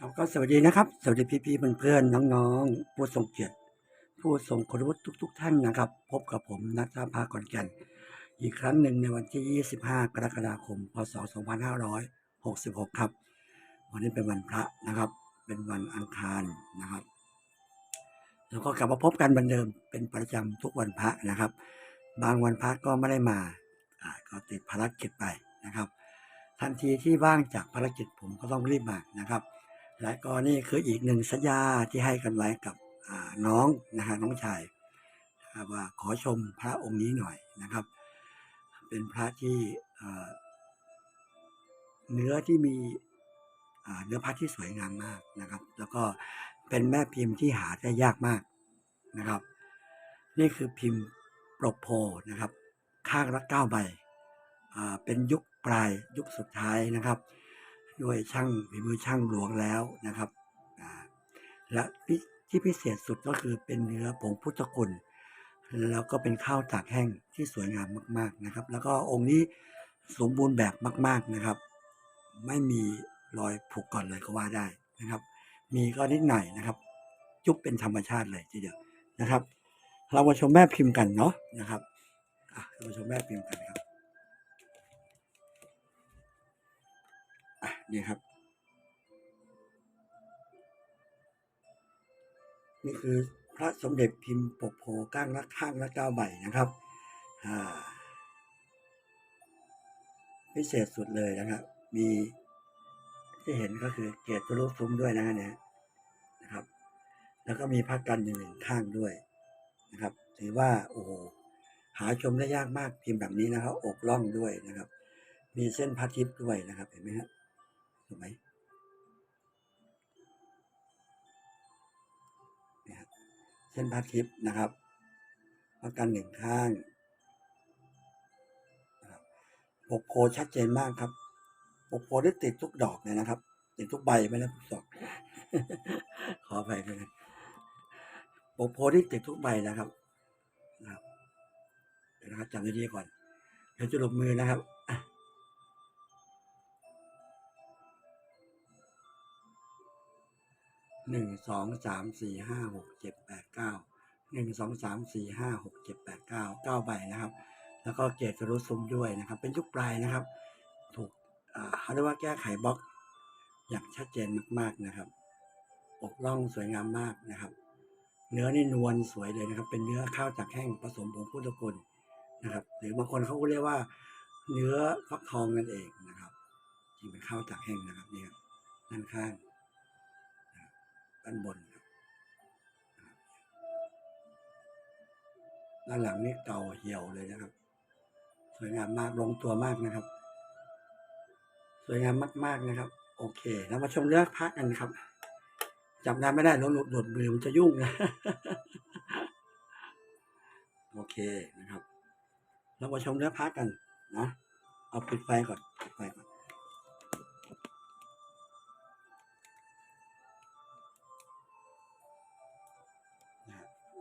ครับก็สวัสดีนะครับ สวัสดีพี่ๆเพื่อนๆน้องๆ ผู้ทรงเกียรติผู้ทรงคุณวุฒิทุก ๆ ท่านนะครับ พบกับผมนัทธาภาขอนแก่นอีกครั้งหนึ่งในวันที่ 25 กรกฎาคม พศ 2566 ครับ วันนี้เป็นวันพระนะครับ เป็นวันอังคารนะครับแล้วก็กลับมาพบกันเหมือนเดิมเป็นประจำทุกวันพระนะครับ บางวันพระก็ไม่ได้มาอ่าก็ติดภารกิจไปนะครับ ทันทีที่ว่างจากภารกิจผมก็ต้องรีบมานะครับ และก็นี่คืออีกหนึ่งสัญญาที่ให้กันไว้กับน้องนะฮะน้องชายว่าขอชมพระองค์นี้หน่อยนะครับ เป็นพระที่เนื้อที่มีเนื้อพระที่สวยงามมากนะครับ แล้วก็เป็นแม่พิมพ์ที่หาได้ยากมากนะครับ นี่คือพิมพ์ปรกโพนะครับ ข้างละเก้าใบเป็นยุคปลายยุคสุดท้ายนะครับ ด้วยช่างฝีมือช่างหลวงแล้วนะครับและที่พิเศษสุดก็คือเป็นเนื้อผงพุทธคุณแล้วก็เป็นข้าวตากแห้งที่สวยงามมาก ๆนะครับ แล้วก็องค์นี้สมบูรณ์แบบมาก ๆนะครับ ไม่มีรอยผุก่อนเลยก็ว่าได้นะครับ มีก็นิดหน่อยนะครับจุบเป็นธรรมชาติเลยทีเดียวนะครับ เรามาชมแม่พิมพ์กันเนาะนะครับอะเรามาชมแม่พิมพ์กันครับ นี่ครับ นี่คือพระสมเด็จพิมพ์ปกโพก้างละข้างละเก้าใบนะครับพิเศษสุดเลยนะครับ มีที่เห็นก็คือเกศทะลุซุ้มด้วยนะเนี่ยนะครับ แล้วก็มีพระกันอยู่หนึ่งข้างด้วยนะครับ ถือว่าโอ้โหหาชมได้ยากมากพิมพ์แบบนี้นะครับ อกล่องด้วยนะครับ มีเส้นพระทิพย์ด้วยนะครับเห็นไหมฮะ ถูกไหมเนี่ยเส้นพระทิพย์นะครับพระกันหนึ่งข้างบปกโพชัดเจนมากครับปกโพได้ติดทุกดอกเลยนะครับ ติดทุกใบไม่ได้ทุกดอก ขออภัยด้วยนปกโพที่ติดทุกใบนะครับนะครับเดี๋ยวนะครับจำดีๆก่อนเดี๋ยวจะลบมือนะครับ หนึ่งสองสามสี่ห้าหกเจ็ดแปดเก้าหนึ่งสองสามสี่ห้าหกเจ็ดแปดเก้าเก้าใบนะครับ แล้วก็เกรดจะรู้ซุ้มด้วยนะครับ เป็นยุคปลายนะครับ ถูกเขาเรียกว่าแก้ไขบล็อกอย่างชัดเจนมากๆนะครับอกล่องสวยงามมากนะครับ เนื้อนี่นวลสวยเลยนะครับ เป็นเนื้อข้าวจากแห้งผสมผงพุทธคุณนะครับ หรือบางคนเขาก็เรียกว่า เนื้อฟักทองนั่นเองนะครับจริงเป็นข้าวจากแห้งนะครับเนี่ยด้านข้าง ด้านบนด้านหลังนี่เก่าเหี่ยวเลยนะครับ สวยงามมากลงตัวมากนะครับ สวยงามมากๆนะครับ โอเคแล้วมาชมเนื้อพักกันครับจำได้ไม่ได้แล้วหลุดหลุดมือมันจะยุ่งนะโอเคนะครับเรามาชมเนื้อพักกันนะเอาปิดไฟก่อนปิดไฟก่อน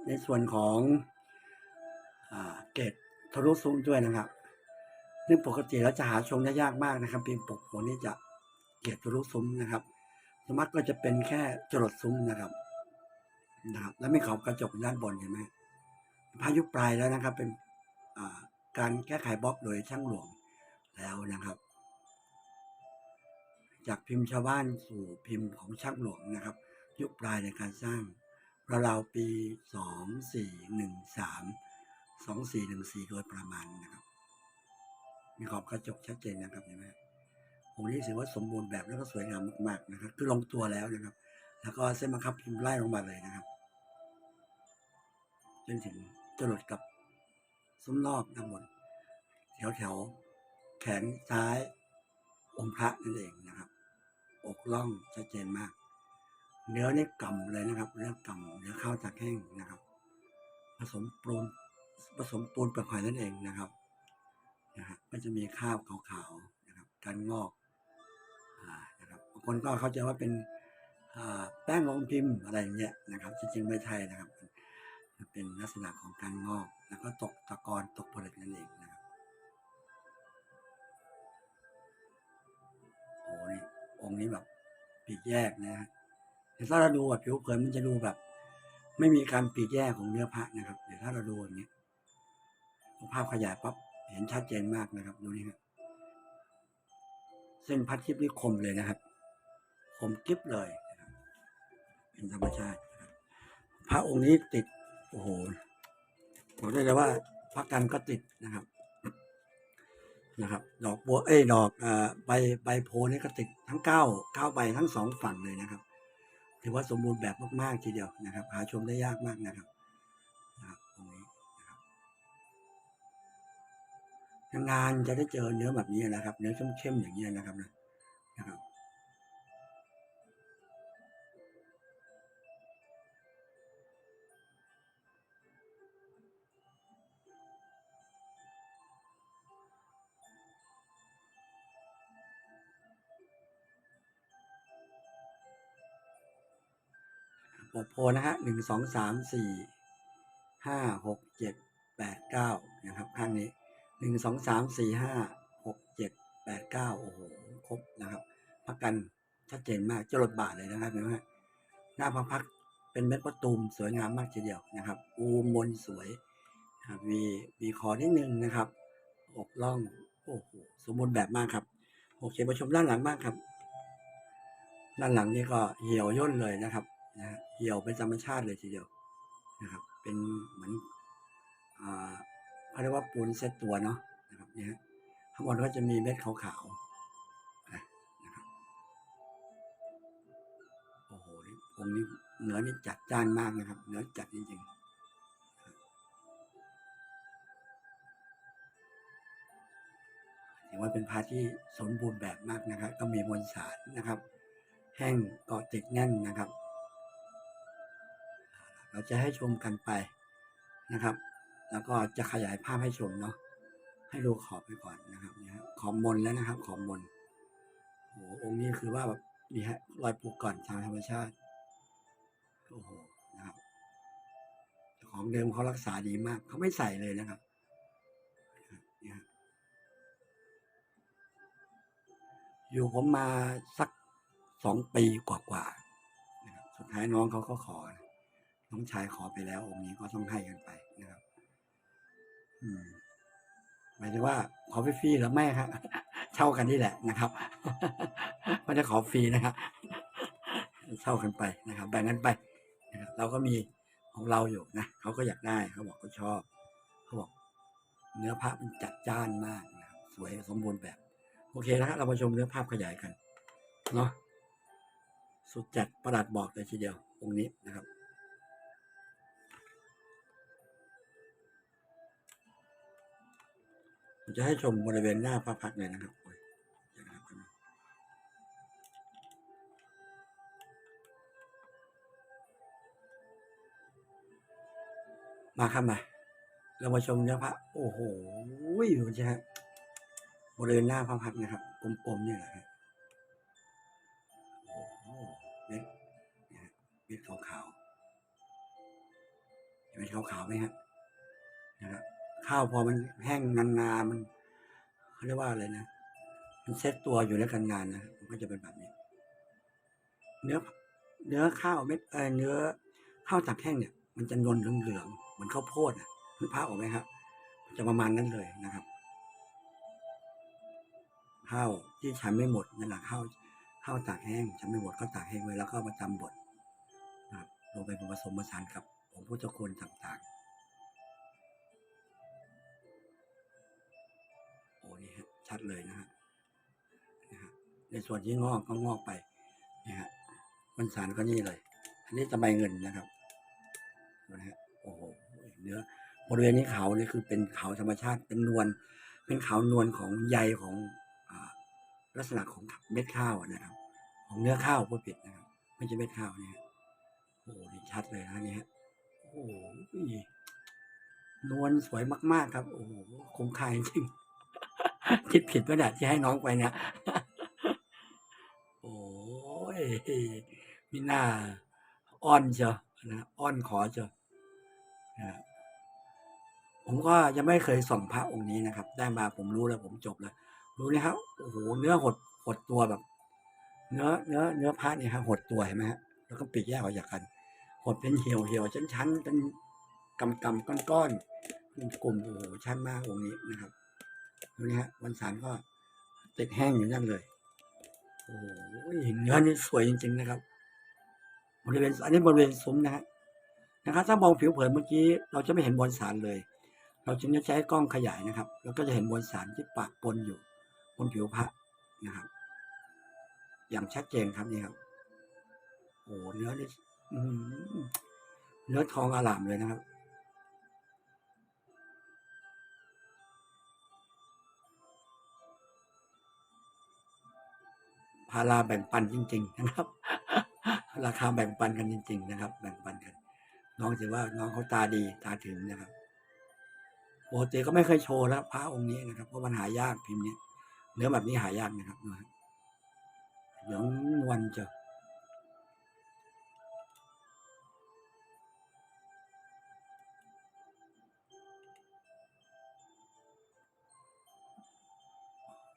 ในส่วนของอเกตทะลุซุ้มด้วยนะครับซึ่งปกติแล้วจะหาชมได้ยากมากนะครับพิมพ์ปกหัวนี่จะเกตทะลุซุ้มนะครับสมมติก็จะเป็นแค่จรดซุ้มนะครับนะครับ แล้วมีขอบกระจกด้านบนเห็นไหมพายุปลายแล้วนะครับ เป็นการแก้ไขบล็อกโดยช่างหลวงแล้วนะครับ จากพิมพ์ชาวบ้านสู่พิมพ์ของช่างหลวงนะครับ ยุคปลายในการสร้าง ราวๆปีสองสี่หนึ่งสามสองสี่หนึ่งสี่โดยประมาณนะครับ มีขอบกระจกชัดเจนนะครับเห็นไหมองค์นี้ถือว่าสมบูรณ์แบบแล้วก็สวยงามมากๆนะครับ คือลงตัวแล้วนะครับ แล้วก็เส้นบังคับพิมพ์ไล่ลงมาเลยนะครับจนถึงจรดกับซุ้มนอกด้านบนแถวแถวแขนซ้าย องค์พระนั่นเองนะครับ อกล่องชัดเจนมาก เนื้อนี่กำเลยนะครับเนื้อกำเนื้อข้าวจากแห้งนะครับ ผสมปูนผสมปูนเปลือกหอยนั่นเองนะครับนะฮะก็จะมีข้าวขาวๆนะครับ การงอกอ่านะครับบางคนก็เข้าใจว่าเป็นอ่าแป้งลงพิมพ์อะไรอย่างเงี้ยนะครับ จริงๆไม่ใช่นะครับมันเป็นลักษณะของการงอก แล้วก็ตกตะกอนตกผลึกนั่นเองนะครับโอ้นี่องค์นี้แบบปีกแยกนะฮะ แต่ถ้าเราดูแบบผิวเผินมันจะดูแบบ ไม่มีการปีกแยกของเนื้อพระนะครับเดี๋ยวถ้าเราดูอย่างนี้ยภาพขยายปั๊บเห็นชัดเจนมากนะครับดูนี่ครับเส้นพัดทิพย์นี่คมเลยนะครับ คมกริบเลยนะครับเป็นธรรมชาติพระองค์นี้ติดโอ้โหบอกได้เลยว่าพระกันก็ติดนะครับนะครับ ดอกบัวเอ้ยดอกอใบใบโพนี่ก็ติดทั้งเก้าเก้าใบทั้งสองฝั่งเลยนะครับ ถือว่าสมบูรณ์แบบมากๆทีเดียวนะครับ หาชมได้ยากมากนะครับนะครับตรงนี้นะครับนานๆจะได้เจอเนื้อแบบนี้นะครับ เนื้อเข้มๆอย่างนี้นะครับนะ ปกโพนะฮะหนึ่งสองสามสี่ห้าหกเจ็ดแปดเก้านะครับข้างนี้หนึ่งสองสามสี่ห้าหกเจ็ดแปดเก้าโอ้โหครบนะครับ พักกันชัดเจนมากจรดบาทเลยนะครับเห็นไหมฮะหน้าพระพักเป็นเม็ดประตูมสวยงามมากทีเดียวนะครับ อูมนสวยนะครับมีมีคอนิดนึงนะครับอกล่องโอ้โหสมบูรณ์แบบมากครับโอเคมาชมด้านหลังบ้างครับ ด้านหลังนี่ก็เหี่ยวย่นเลยนะครับ นะเหี่ยวเป็นธรรมชาติเลยทีเดียวนะครับ เป็นเหมือนเขาเรียกว่าปูนเซตตัวเนาะนะครับเนี่ยข้างบนก็จะมีเม็ดขาวๆนะครับโอ้โหนี่ผมนี่เนื้อนี่จัดจ้านมากนะครับ เนื้อจัดจริงๆถือว่าเป็นพาที่สมบูรณ์แบบมากนะครับ ก็มีมวลสารนะครับ แห้งเกาะติดแน่นนะครับ เราจะให้ชมกันไปนะครับ แล้วก็จะขยายภาพให้ชมเนาะให้ดูขอบไปก่อนนะครับเนี่ยขอบมนแล้วนะครับ ขอบมนโอ้โหองค์นี้คือว่าแบบนี่ฮะรอยปูกก่อนทางธรรมชาติโอ้โหนะครับของเดิมเขารักษาดีมาก เขาไม่ใส่เลยนะครับเนี่ยอยู่ผมมาสักสองปีกว่าๆนะครับสุดท้ายน้องเขาก็ขอนะ น้องชายขอไปแล้ว องค์นี้ก็ต้องให้กันไปนะครับ อืมหมายถึงว่า ขอฟรีๆหรือไม่ครับเช่ากันนี่แหละนะครับไม่ได้ขอฟรีนะครับเช่ากันไปนะครับแบ่งกันไปนะครับเราก็มีของเราอยู่นะเขาก็อยากได้เขาบอกเขาชอบเขาบอก เนื้อผ้ามันจัดจ้านมากนะครับสวยสมบูรณ์แบบ โอเคนะฮะเรามาชมเนื้อภาพขยายกันเนาะสุดจัดประหลัดบอกเลยทีเดียวองค์นี้นะครับ จะให้ชมบริเวณหน้าพระพักเลยนะครับครับมาครับมาเรามาชมเนื้อพระโอ้โหดูสิฮะบริเวณหน้าพระพักนะครับกลมๆเนี่ยแหละฮะโอ้โหเม็ดเนี่ยฮะเม็ดขาวๆเห็นเม็ดขาวๆไหมฮะนะครับ ข้าวพอมันแห้งนานๆมันเขาเรียกว่าอะไรนะมันเซ็ตตัวอยู่ด้วกันนานนะมันก็จะเป็นแบบนี้ เนื้อ เนื้อข้าวเม็ดเนื้อข้าวตากแห้งเนี่ย มันจะนวลเหลืองๆเหมือนข้าวโพดอะนึกภาออกไหมครับจะประมาณนั้นเลยนะครับข้าวที่ฉันไม่หมดนั่นแหละข้าวข้าวตากแห้งฉันไม่หมดก็ตากแห้งไว้แล้วก็เอามาตำบดนะครับลงไปผสมผสานกับของพุทธคุณต่างๆ ชัดเลยนะฮะในส่วนที่งอกก็งอกไปนะฮะมันสารก็นี่เลย อันนี้ตะไบเงินนะครับนะฮะโอ้โหเนื้อบริเวณนี้เขาเนี่ยคือเป็นเขาธรรมชาติเป็นนวลเป็นเขานวลของใยของอลักษณะของเม็ดข้าวอะนะครับ ของเนื้อข้าวพูดผิดนะครับไม่ใช่เม็ดข้าวเนี่ยโอ้โหชัดเลยนะเนี่ยโอ้โหนวลสวยมาก ๆ ครับ โอ้โหคงคายจริง คิดผิดป่ะเนี่ยที่ให้น้องไปเนี่ย โอ้ยมีหน้าอ้อนเชียวนะอ้อนขอเชียวนะผมก็ยังไม่เคยส่องพระองค์นี้นะครับ ได้มาผมรู้แล้วผมจบแล้วรู้นะครับโอ้โหเนื้อหดหดตัวแบบ เนื้อเนื้อเนื้อพระเนี่ยฮะหดตัวเห็นไหมฮะแล้วก็ปีกแยกออกจากกัน หดเป็นเหี่ยวเหี่ยวชั้นชั้นเป็นกำกำก้อนก้อนๆเป็นกลุ่มโอ้โหชั้นมากองค์นี้นะครับ ดูนี่ฮะวันสารก็ติดแห้งอยู่นั่นเลย โอ้โหเนื้อนี่สวยจริงๆนะครับบริเวณอันนี้บริเวณซุ้มนะฮะนะครับ ถ้ามองผิวเผินเมื่อกี้เราจะไม่เห็นบนสารเลย เราจึงจะใช้กล้องขยายนะครับ แล้วก็จะเห็นบนสารที่ปะปนอยู่ บนผิวพระนะครับ อย่างชัดเจนครับนี่ครับ โอ้เนื้อนี่เนื้อทองอลามเลยนะครับาราแบ่งปันจริง ๆ นะครับ ราคาแบ่งปันกันจริง ๆ นะครับ แบ่งปันกัน น้องถือว่าน้องเขาตาดีตาถึงนะครับปกติก็ไม่เคยโชว์แล้วพระองค์นี้นะครับเพราะมันหายากพิมพ์เนี้ยเนื้อแบบนี้หายากนะครับดูฮะเหลืองนวลเจอ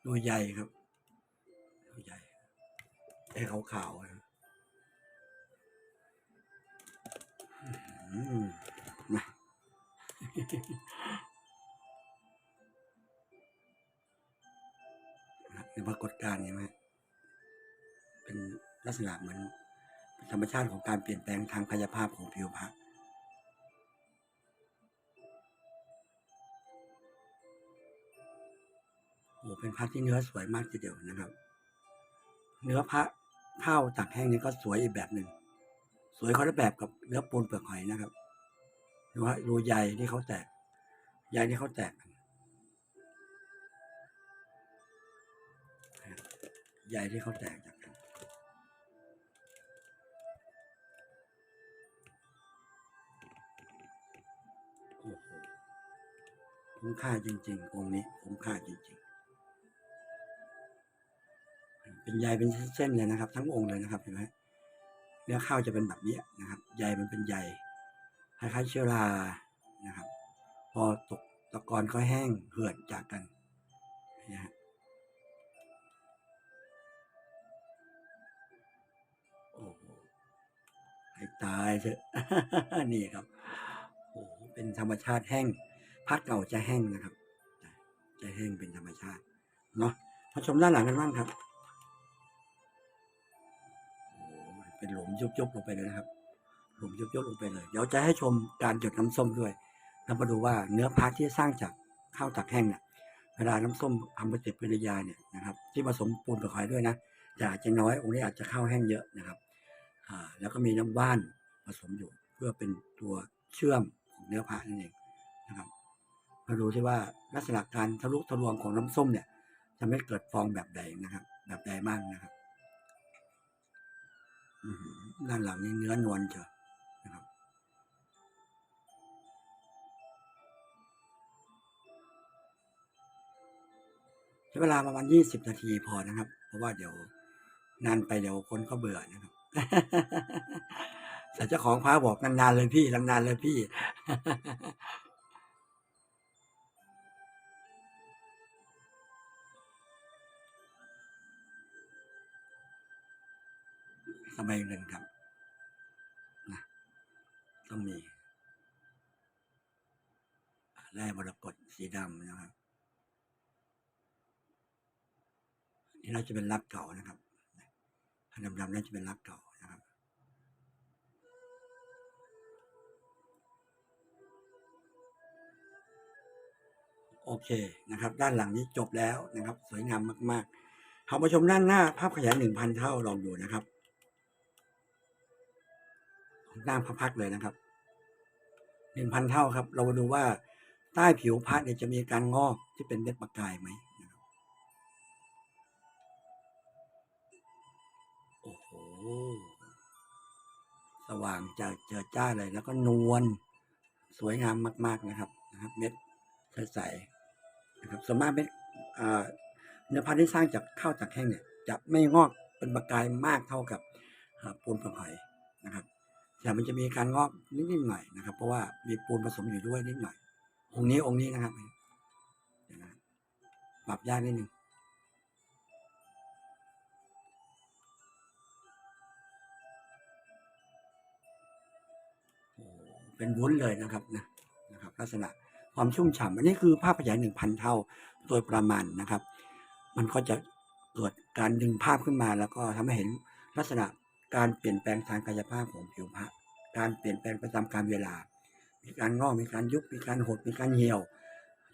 ดูใหญ่ครับ ไอ้ขาวๆนะอืมนะนะครับเป็นปรากฏการณ์ใช่ไหมเป็นลักษณะเหมือนธรรมชาติของการเปลี่ยนแปลงทางกายภาพของผิวพรรณโอ้เป็นพระที่เนื้อสวยมากทีเดียวนะครับ เนื้อพระ เท่าตักแห้งนี่ก็สวยอีกแบบหนึ่งสวยคนละแบบกับเนื้อปูนเปลือกหอยนะครับดูว่าดูใยที่เขาแตกใยที่เขาแตกกันใยที่เขาแตกจากกันโอ้โหคุ้มค่าจริง ๆ องค์นี้คุ้มค่าจริง ๆ เป็นใยเป็นเส้นเลยนะครับ ทั้งองค์เลยนะครับเห็นไหมเนื้อข้าวจะเป็นแบบนี้นะครับใยมันเป็นใยคล้ายๆเชื้อรานะครับ พอตกตะกอนก็แห้งเหือดจากกันนะฮะโอ้โหให้ตายเถอะนี่ครับโอ้โหเป็นธรรมชาติแห้งพักเก่าจะแห้งนะครับ จะแห้งเป็นธรรมชาติเนาะมาชมด้านหลังกันบ้างครับ เป็นหลุมยุบๆลงไปเลยนะครับ หลุมยุบๆลงไปเลย เดี๋ยวจะให้ชมการหยดน้ำส้มด้วยแล้วมาดูว่าเนื้อพาที่สร้างจากข้าวตักแห้งเนี่ยเวลาน้ำส้มทำปฏิกิริยาเนี่ยนะครับ ที่ผสมปูนกับไข่ด้วยนะแต่อาจจะน้อยองค์นี้อาจจะข้าวแห้งเยอะนะครับแล้วก็มีน้ำว่านผสมอยู่เพื่อเป็นตัวเชื่อมของเนื้อผ้านั่นเองนะครับมาดูที่ว่าลักษณะการทะลุทะลวงของน้ำส้มเนี่ยจะไม่เกิดฟองแบบใดนะครับ แบบใดบ้างนะครับ ด้านหลังนี้เนื้อนวลเชียวนะครับ ใช้เวลาประมาณยี่สิบนาทีพอนะครับ เพราะว่าเดี๋ยวนานไปเดี๋ยวคนก็เบื่อนะครับแต่เจ้าของพระบอกนานๆเลยพี่นานๆเลยพี่ สบายเงินครับนะต้องมีแร่มรกตสีดำนะครับนี่น่าจะเป็นรักเก่านะครับอันดำๆน่าจะเป็นรักเก่านะครับ โอเคนะครับ ด้านหลังนี้จบแล้วนะครับ สวยงามมากๆเอามาชมด้านหน้าภาพขยายหนึ่งพันเท่าลองดูนะครับ หน้าพระพักเลยนะครับหนึ่งพันเท่าครับ เรามาดูว่าใต้ผิวพระเนี่ยจะมีการงอกที่เป็นเม็ดประกายไหมนะครับโอ้โหสว่างจะเจอจ้าเลยแล้วก็นวลสวยงามมาก ๆนะครับนะครับ เม็ดใสๆนะครับส่วนมากเม็ดเนื้อพันธุ์ที่สร้างจากข้าวจากแห้งเนี่ย จะไม่งอกเป็นประกายมากเท่ากับปูนผักหอยนะครับ แต่มันจะมีการงอกนิดหน่อยนะครับ เพราะว่ามีปูนผสมอยู่ด้วยนิดหน่อย องค์นี้องค์นี้นะครับปรับยากนิดนึงเป็นวุ้นเลยนะครับนะนะครับ ลักษณะความชุ่มฉ่ำอันนี้คือภาพขยายหนึ่งพันเท่าโดยประมาณนะครับ มันก็จะเกิดการดึงภาพขึ้นมา แล้วก็ทำให้เห็นลักษณะ การเปลี่ยนแปลงทางกายภาพของผิวพรรณการเปลี่ยนแปลงไปตามกาลเวลา มีการงอกมีการยุบมีการหดมีการเหี่ยว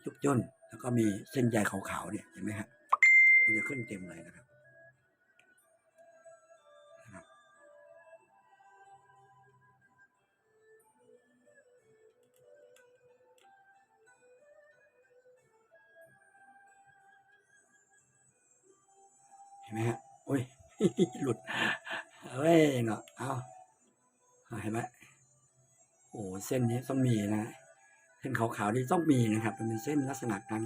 ยุบย่นแล้วก็มีเส้นใยขาวๆเนี่ยเห็นไหมฮะมันจะขึ้นเต็มเลยนะครับนะครับเห็นไหมฮะโอ้ยหลุด เฮ้ยเนาะเอาเอาเห็นไหมโอ้เส้นนี้ต้องมีนะ เส้นขาวๆนี่ต้องมีนะครับ เป็นเส้นลักษณะการ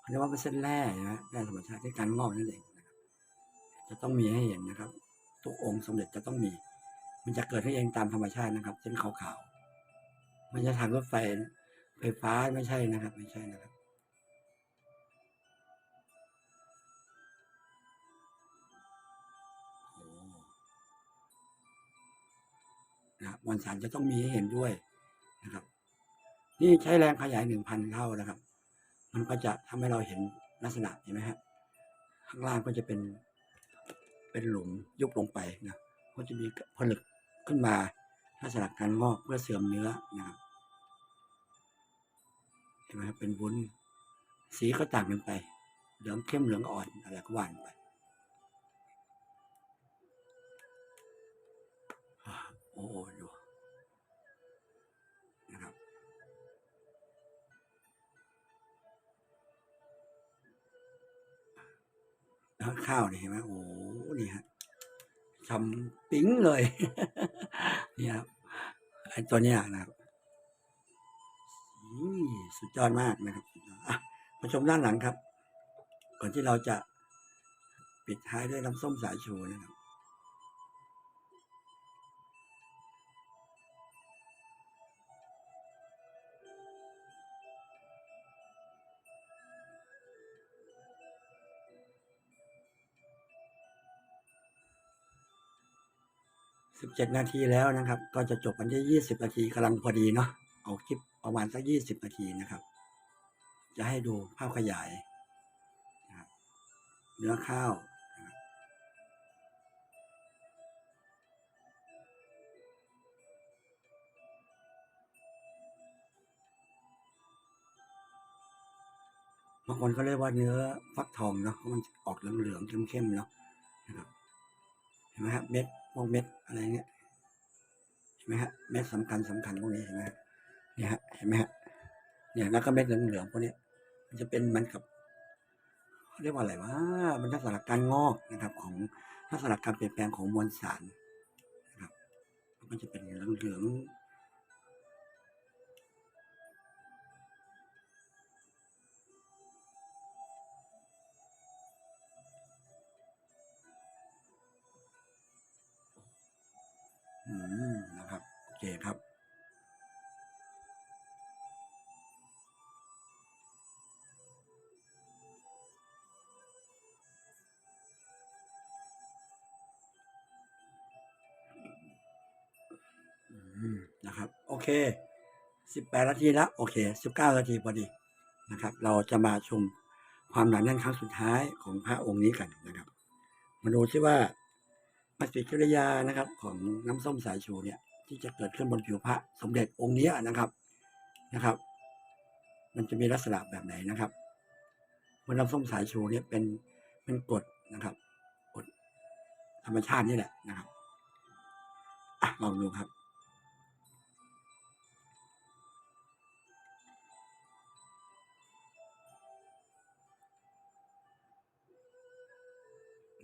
เขาเรียกว่าเป็นเส้นแร่นะแร่ธรรมชาติที่การงอกนั่นเองนะครับจะต้องมีให้เห็นนะครับทุกองค์สมเด็จจะต้องมี มันจะเกิดขึ้นเองตามธรรมชาตินะครับ เส้นขาวๆมันจะทางรถไฟไฟฟ้าไม่ใช่นะครับ ไม่ใช่นะครับ นะมวลสารจะต้องมีให้เห็นด้วยนะครับ นี่ใช้แรงขยายหนึ่งพันเท่านะครับ มันก็จะทำให้เราเห็นลักษณะเห็นไหมฮะข้างล่างก็จะเป็นเป็นหลุมยุบลงไปนะก็จะมีผลึกขึ้นมาลักษณะการงอกเพื่อเสื่อมเนื้อนะครับเห็นไหมครับเป็นวุ้นสีก็ต่างกันไป เหลืองเข้มเหลืองอ่อนอะไรก็ว่านไป โอ้โหดูนะครับแล้วข้าวนี่เห็นไหมโอ้นี่ฮะชำปิ๊งเลยนี่ครับไอ้ตัวเนี้ยนะครับอืมสุดยอดมากนะครับอดอะมาชมด้านหลังครับ ก่อนที่เราจะปิดท้ายด้วยน้ำส้มสายชูนะครับ สิบเจ็ดนาทีแล้วนะครับ ก็จะจบกันที่ยี่สิบนาทีกำลังพอดีเนาะเอาคลิปประมาณสักยี่สิบนาทีนะครับ จะให้ดูภาพขยายเนื้อข้าวบางคนก็เรียกว่าเนื้อฟักทองเนาะเพราะมันออกเหลืองๆเข้มๆเนาะนะครับเห็นไหมครับเม็ด พวกเม็ดอะไรเงี้ยเห็นไหมฮะเม็ดสำคัญสำคัญพวกนี้เห็นไหมเนี่ยฮะเห็นไหมฮะเนี่ยแล้วก็เม็ดเหลืองๆพวกนี้มันจะเป็นมันกับเรียกว่าอะไรว่ามันลักษณะการงอกนะครับ ของลักษณะการเปลี่ยนแปลงของมวลสารนะครับมันจะเป็นเหลืองๆ เคครับอืมนะครับ โอเคสิบแปดนาทีแล้วโอเคสิบเก้านาทีพอดีนะครับ เราจะมาชมความหนาแน่นครั้งสุดท้ายของพระองค์นี้กันนะครับ มาดูซิว่าปฏิกิริยานะครับของน้ำส้มสายชูเนี่ย ที่จะเกิดขึ้นบนผิวพระสมเด็จองค์นี้นะครับนะครับ มันจะมีลักษณะแบบไหนนะครับบนน้ำส้มสายชูเนี่ยเป็นเป็นกรดนะครับกรดธรรมชาตินี่แหละนะครับอะลองดูครับ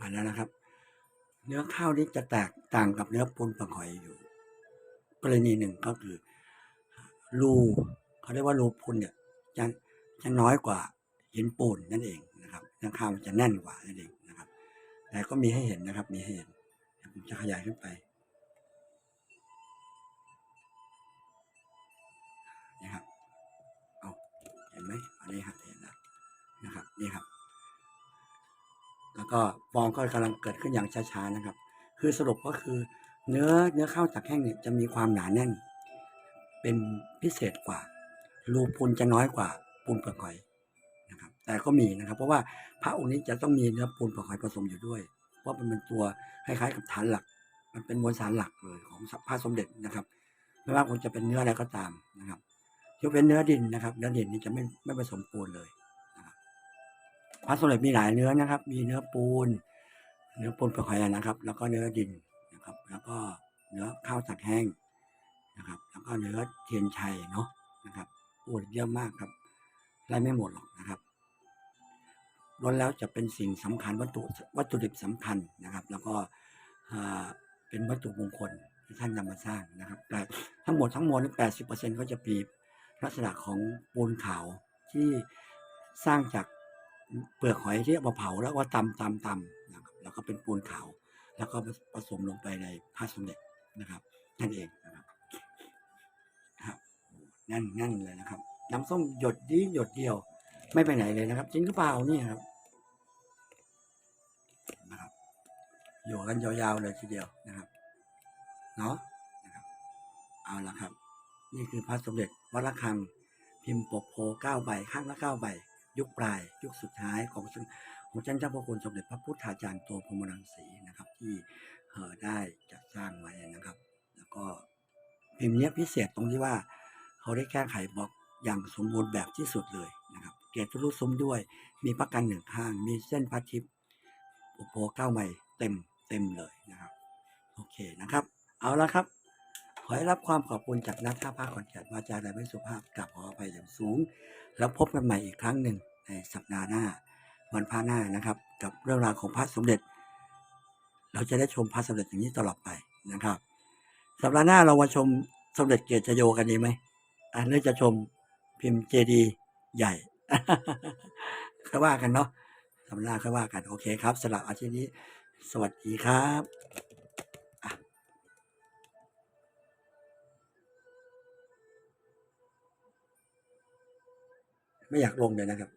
มาแล้วนะครับ เนื้อข้าวนี้จะแตกต่างกับเนื้อปูนปังหอยอยู่ กรณีหนึ่งก็คือรูเขาเรียกว่ารูพุนเนี่ยจะจะน้อยกว่าหินปูนนั่นเองนะครับเนื้อข้ามันจะแน่นกว่านั่นเองนะครับ แต่ก็มีให้เห็นนะครับ มีให้เห็นผมจะขยายขึ้นไปนะครับเอาเห็นไหมอันนี้ครับเห็นแล้วนะครับนี่ครับ แล้วก็ฟองก็กำลังเกิดขึ้นอย่างช้าๆนะครับ คือสรุปก็คือ เนื้อเนื้อข้าวตากแห้งเนี่ยจะมีความหนาแน่น เป็นพิเศษกว่า รูปูนจะน้อยกว่าปูนเปลือกหอยนะครับ แต่ก็มีนะครับ เพราะว่าพระองค์นี้จะต้องมีเนื้อปูนเปลือกหอยผสมอยู่ด้วย เพราะมันเป็นตัวคล้ายๆกับฐานหลัก มันเป็นมวลสารหลักเลยของพระสมเด็จนะครับ ไม่ว่าคุณจะเป็นเนื้ออะไรก็ตามนะครับยกเว้นเนื้อดินนะครับเนื้อดินนี่จะไม่ไม่ผสมปูนเลยนะครับพระสมเด็จมีหลายเนื้อนะครับ มีเนื้อปูน เนื้อปูนเปลือกหอยนะครับ แล้วก็เนื้อดิน นะครับ แล้วก็เนื้อข้าวสักแห้งนะครับ แล้วก็เนื้อเทียนชัยเนาะนะครับโอ้เยอะมากครับไล่ไม่หมดหรอกนะครับล้วนแล้วจะเป็นสิ่งสำคัญวัตถุวัตถุดิบสำคัญนะครับ แล้วก็เป็นวัตถุมงคลที่ท่านนำมาสร้างนะครับ แต่ทั้งหมดทั้งมวลแปดสิบเปอร์เซ็นก็จะมีลักษณะของปูนขาวที่สร้างจากเปลือกหอยที่เอามาเผาแล้วว่าตำตำตำนะครับแล้วก็เป็นปูนขาว แล้วก็ผสมลงไปในพระสมเด็จนะครับ นั่นเองนะครับครับนั่นนั่นเลยนะครับ น้ำส้มหยดดีหยดเดียว ไม่ไปไหนเลยนะครับ จริงหรือเปล่านี่ครับนะครับอยู่กันยาวๆเลยทีเดียวนะครับเนาะนะครับเอาละครับ นี่คือพระสมเด็จวัดระฆังพิมพ์ปกโพเก้าใบข้างละเก้าใบ ยุคปลาย ยุคสุดท้ายของซึ่ง ของท่านเจ้าพระคุณสมเด็จพระพุทธาจารย์โตพรมรังสีนะครับที่เอ่อได้จัดสร้างไว้นะครับ แล้วก็พิมพ์เนี้ยพิเศษตรงที่ว่า เขาได้แก้ไขบล็อกอย่างสมบูรณ์แบบที่สุดเลยนะครับ เกรดทะลุซุ้มด้วย มีประกันหนึ่งข้าง มีเส้นพัดทิปปกโพเก้าใบเต็มเต็มเลยนะครับ โอเคนะครับ เอาละครับ ขอให้รับความขอบคุณจากนักท่าภาคขอนแก่นวาจาใดไม่สุภาพกลับขออภัยอย่างสูง แล้วพบกันใหม่อีกครั้งหนึ่งในสัปดาห์หน้า วันพระหน้านะครับ กับเรื่องราวของพระสมเด็จ เราจะได้ชมพระสมเด็จอย่างนี้ตลอดไปนะครับสัปดาห์หน้าเรามาชมสมเด็จเกียรติโยกันดีไหมอ่าหรือจะชมพิมพ์เจดีใหญ่ค่อยว่ากันเนาะสัปดาห์หน้าค่อยว่ากันโอเคครับสำหรับอาทิตย์นี้ สวัสดีครับไม่อยากลงเลยนะครับ